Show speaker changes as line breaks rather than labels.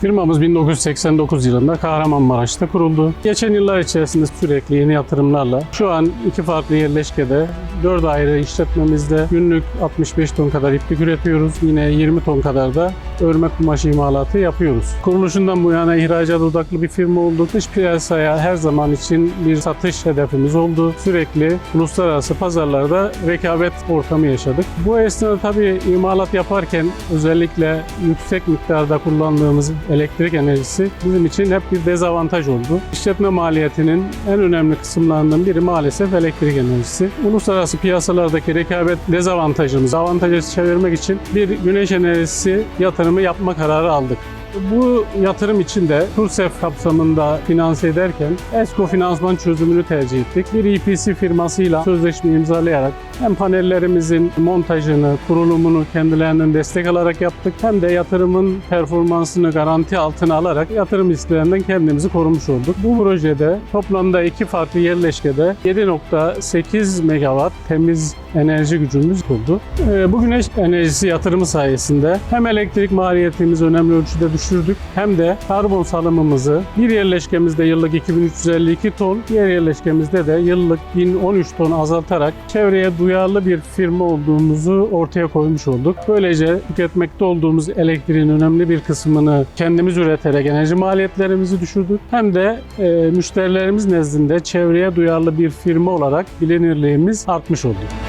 Firmamız 1989 yılında Kahramanmaraş'ta kuruldu. Geçen yıllar içerisinde sürekli yeni yatırımlarla şu an iki farklı yerleşkede 4 ayrı işletmemizde günlük 65 ton kadar iplik üretiyoruz. Yine 20 ton kadar da örme kumaşı imalatı yapıyoruz. Kuruluşundan bu yana ihracat odaklı bir firma olduk. Dış piyasaya her zaman için bir satış hedefimiz oldu. Sürekli uluslararası pazarlarda rekabet ortamı yaşadık. Bu esnada tabii imalat yaparken özellikle yüksek miktarda kullandığımız elektrik enerjisi bizim için hep bir dezavantaj oldu. İşletme maliyetinin en önemli kısımlarından biri maalesef elektrik enerjisi. Uluslararası piyasalardaki rekabet dezavantajımızı avantaja çevirmek için bir güneş enerjisi yatırımı yapma kararı aldık. Bu yatırım için de TURSEF kapsamında finanse ederken ESCO finansman çözümünü tercih ettik. Bir EPC firmasıyla sözleşme imzalayarak hem panellerimizin montajını, kurulumunu kendilerinden destek alarak yaptık hem de yatırımın performansını garanti altına alarak yatırım risklerinden kendimizi korumuş olduk. Bu projede toplamda iki farklı yerleşkede 7.8 megawatt temiz enerji gücümüz oldu. Ee, Bu güneş enerjisi yatırımı sayesinde hem elektrik maliyetimizi önemli ölçüde düşürdük hem de karbon salımımızı bir yerleşkemizde yıllık 2352 ton, diğer yerleşkemizde de yıllık 1013 ton azaltarak çevreye duyarlı bir firma olduğumuzu ortaya koymuş olduk. Böylece tüketmekte olduğumuz elektriğin önemli bir kısmını kendimiz üreterek enerji maliyetlerimizi düşürdük. Hem de e, müşterilerimiz nezdinde çevreye duyarlı bir firma olarak bilinirliğimiz artmış oldu.